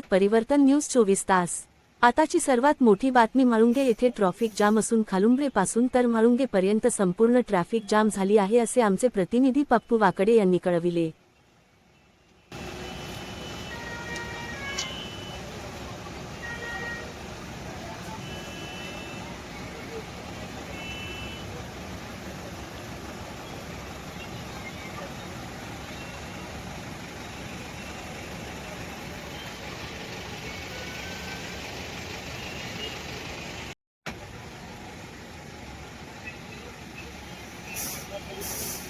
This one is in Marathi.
पाहत परिवर्तन न्यूज चोवीस तास. आताची सर्वात मोठी बातमी म्हाळुंगे येथे ट्रॉफिक जाम असून खालुंब्रेपासून तर म्हाळुंगेपर्यंत संपूर्ण ट्रॅफिक जाम झाली आहे असे आमचे प्रतिनिधी पप्पू वाकडे यांनी कळविले. Thanks.